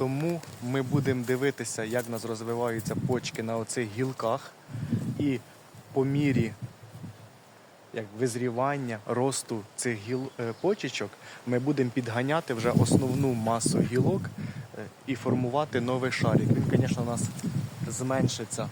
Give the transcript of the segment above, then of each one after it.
тому ми будемо дивитися, як в нас розвиваються почки на оцих гілках. І по мірі як визрівання, росту цих гіл, е, почечок, ми будемо підганяти вже основну масу гілок е, і формувати новий шарик. Він, звісно, у нас зменшиться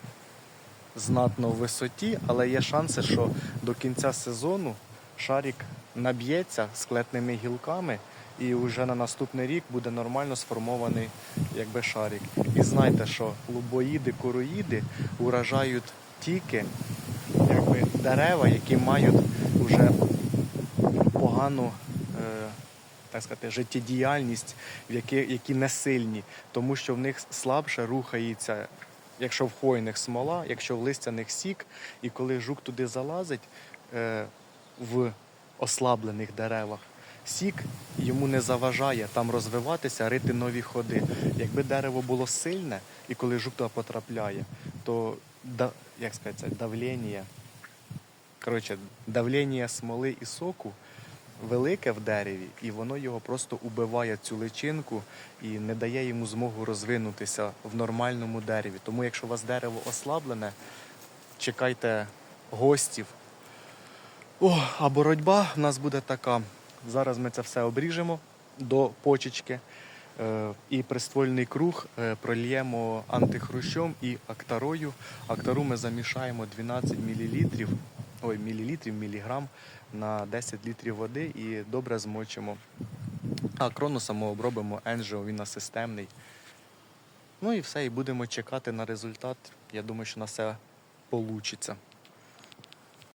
знатно в висоті, але є шанси, що до кінця сезону шарик наб'ється склетними гілками, і вже на наступний рік буде нормально сформований якби, шарик. І знайте, що лубоїди, короїди уражають тільки якби, дерева, які мають вже погану. Е, так сказати, життєдіяльність, які, які не сильні, тому що в них слабше рухається, якщо в хвойних смола, якщо в листяних сік, і коли жук туди залазить е, в ослаблених деревах, сік йому не заважає там розвиватися, рити нові ходи. Якби дерево було сильне, і коли жук туди потрапляє, то як сказати, давлення, коротше, давлення смоли і соку велике в дереві, і воно його просто убиває цю личинку і не дає йому змогу розвинутися в нормальному дереві. Тому, якщо у вас дерево ослаблене, чекайте гостів. О, а боротьба в нас буде така. Зараз ми це все обріжемо до почечки. е, І приствольний круг е, прольємо антихрущом і актарою. Актару ми замішаємо 12 мл, ой, мілілітрів, міліграм на 10 літрів води і добре змочимо. А кронусом ми обробимо енжіо, він у нас системний. Ну і все, і будемо чекати на результат. Я думаю, що на все вийде.